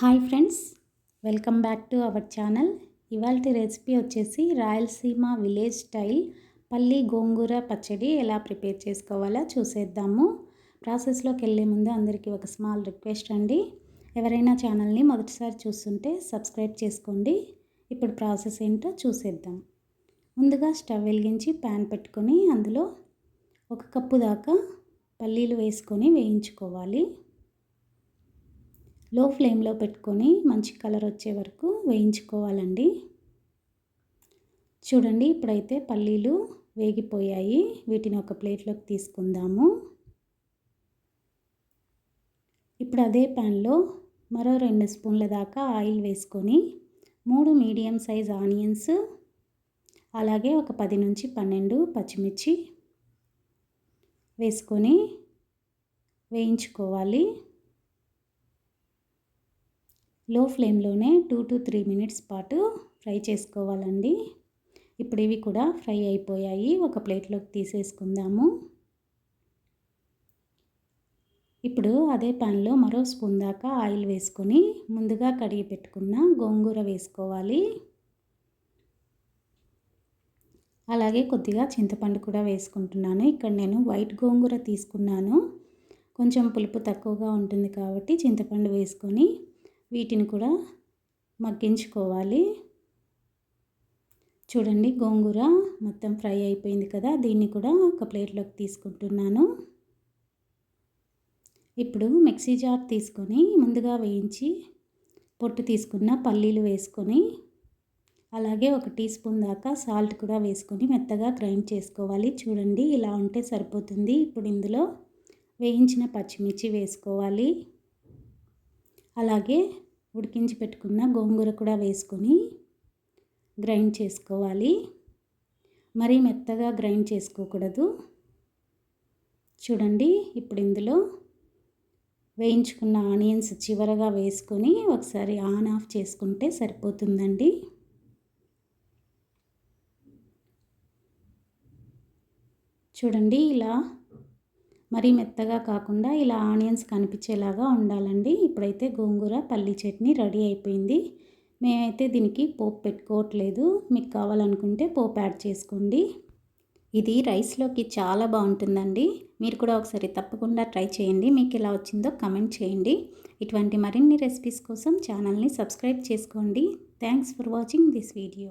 Hi friends welcome back to our channel. ఇవాళ recipe వచ్చేసి Rayalaseema village style పల్లి గోంగూర పచ్చడి ఎలా ప్రిపేర్ చేసుకోవాలో చూసేద్దాము. ప్రాసెస్లోకి వెళ్ళే ముందు అందరికీ ఒక స్మాల్ రిక్వెస్ట్ అండి. ఎవరైనా ఛానల్ని మొదటిసారి చూస్తుంటే సబ్స్క్రైబ్ చేసుకోండి. ఇప్పుడు ప్రాసెస్ ఏంటో చూసేద్దాం. ముందుగా స్టవ్ వెలిగించి ప్యాన్ పెట్టుకొని అందులో ఒక కప్పు దాకా పల్లీలు వేసుకొని వేయించుకోవాలి. లో ఫ్లేమ్లో పెట్టుకొని మంచి కలర్ వచ్చే వరకు వేయించుకోవాలండి. చూడండి ఇప్పుడైతే పల్లీలు వేగిపోయాయి. వీటిని ఒక ప్లేట్లోకి తీసుకుందాము. ఇప్పుడు అదే ప్యాన్లో మరో రెండు స్పూన్ల దాకా ఆయిల్ వేసుకొని మూడు మీడియం సైజ్ ఆనియన్స్ అలాగే ఒక పది నుంచి పన్నెండు పచ్చిమిర్చి వేసుకొని వేయించుకోవాలి. లో ఫ్లేమ్లోనే టూ టు త్రీ మినిట్స్ పాటు ఫ్రై చేసుకోవాలండి. ఇప్పుడు ఇవి కూడా ఫ్రై అయిపోయాయి. ఒక ప్లేట్లోకి తీసేసుకుందాము. ఇప్పుడు అదే ప్యాన్లో మరో స్పూన్ దాకా ఆయిల్ వేసుకొని ముందుగా కడిగి పెట్టుకున్న గోంగూర వేసుకోవాలి. అలాగే కొద్దిగా చింతపండు కూడా వేసుకుంటున్నాను. ఇక్కడ నేను వైట్ గోంగూర తీసుకున్నాను. కొంచెం పులుపు తక్కువగా ఉంటుంది కాబట్టి చింతపండు వేసుకొని వీటిని కూడా మగ్గించుకోవాలి. చూడండి గోంగూర మొత్తం ఫ్రై అయిపోయింది కదా దీన్ని కూడా ఒక ప్లేట్లోకి తీసుకుంటున్నాను. ఇప్పుడు మిక్సీ జార్ తీసుకొని ముందుగా వేయించి పొట్టు తీసుకున్న పల్లీలు వేసుకొని అలాగే ఒక టీ స్పూన్ దాకా సాల్ట్ కూడా వేసుకొని మెత్తగా గ్రైండ్ చేసుకోవాలి. చూడండి ఇలా ఉంటే సరిపోతుంది. ఇప్పుడు ఇందులో వేయించిన పచ్చిమిర్చి వేసుకోవాలి. అలాగే ఉడికించి పెట్టుకున్న గోంగూర కూడా వేసుకొని గ్రైండ్ చేసుకోవాలి. మరీ మెత్తగా గ్రైండ్ చేసుకోకూడదు. చూడండి ఇప్పుడు ఇందులో వేయించుకున్న ఆనియన్స్ చివరగా వేసుకొని ఒకసారి ఆన్ ఆఫ్ చేసుకుంటే సరిపోతుందండి. చూడండి ఇలా మరీ మెత్తగా కాకుండా ఇలా ఆనియన్స్ కనిపించేలాగా ఉండాలండి. ఇప్పుడైతే గోంగూర పల్లి చట్నీ రెడీ అయిపోయింది. మేమైతే దీనికి పోపు పెట్టుకోవట్లేదు. మీకు కావాలనుకుంటే పోపు యాడ్ చేసుకోండి. ఇది రైస్లోకి చాలా బాగుంటుందండి. మీరు కూడా ఒకసారి తప్పకుండా ట్రై చేయండి. మీకు ఎలా వచ్చిందో కమెంట్ చేయండి. ఇటువంటి మరిన్ని రెసిపీస్ కోసం ఛానల్ని సబ్స్క్రైబ్ చేసుకోండి. Thanks for watching this video.